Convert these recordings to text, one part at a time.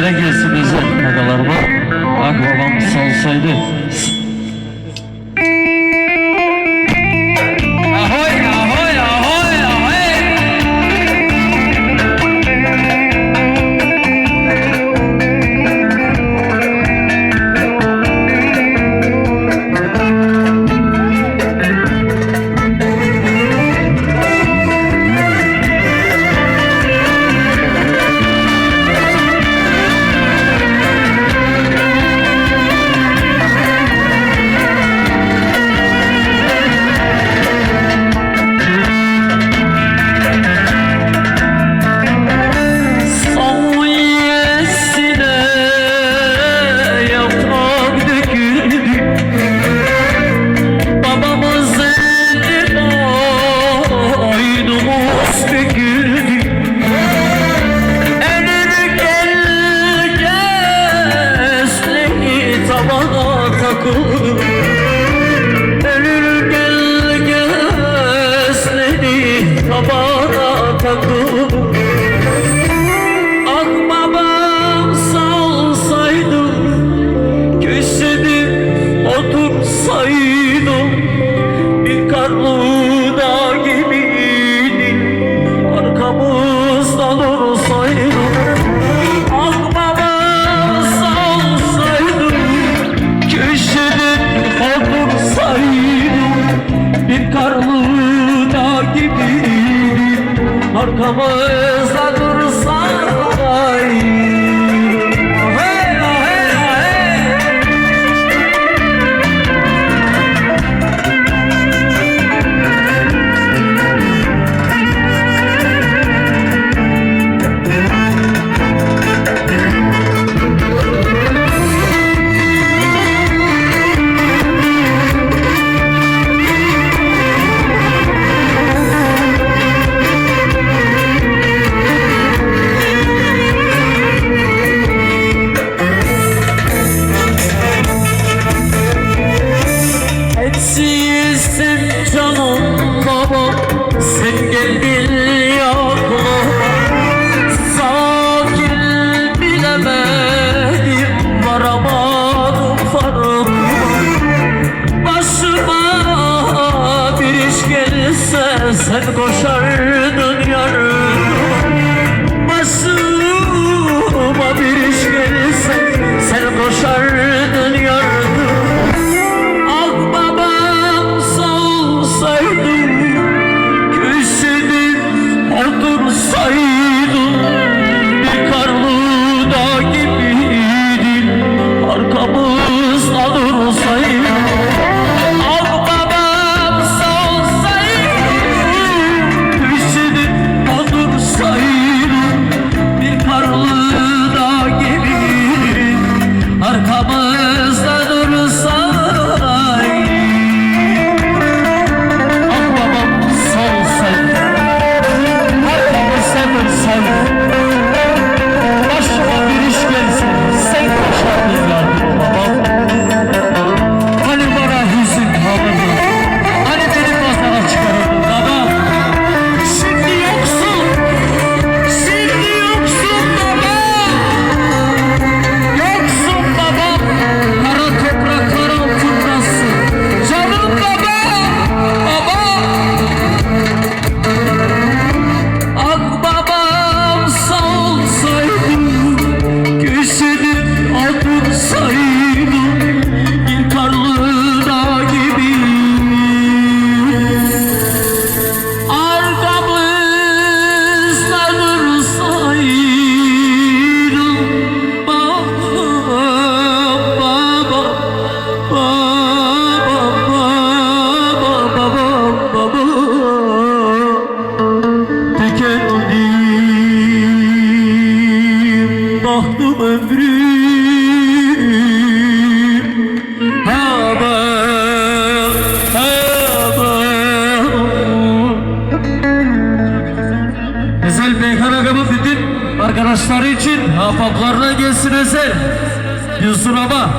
nereye gelsin bize ne kadar bu? Ah salsaydı Arkamızdan ahbaplarına gelsin eser. Yusuf Baba.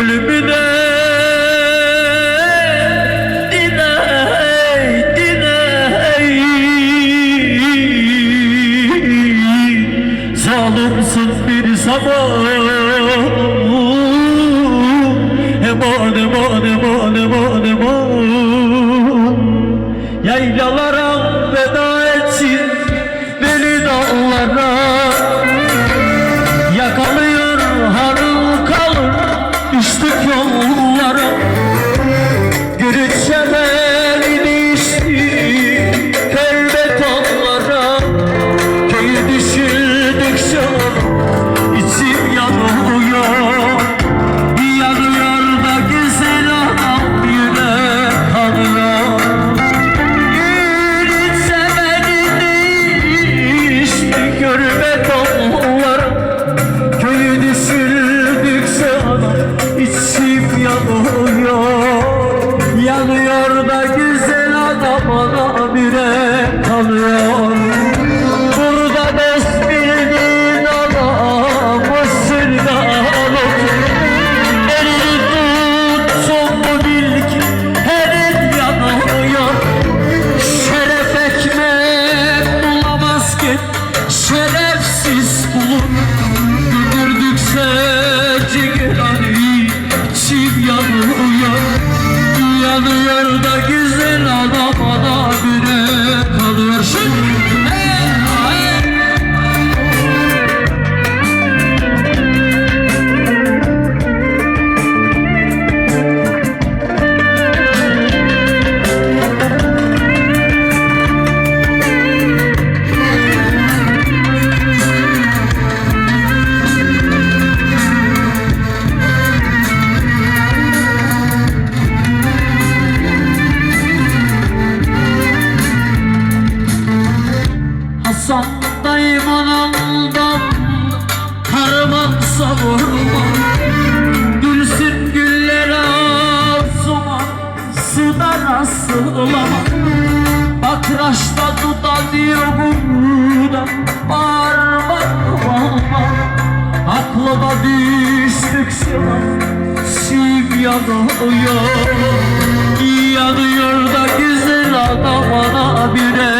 Ölümüne. Diney diney. Zalimsin bir zaman Sandayım anamdan Karaman savurma. Gülsün güller ağzıma Sudan asılama Bakraşta tutan yokumuda Bağırma kıvama Aklıma düştük sıra Siv yanıyor. Yanıyor da güzel adam bana bire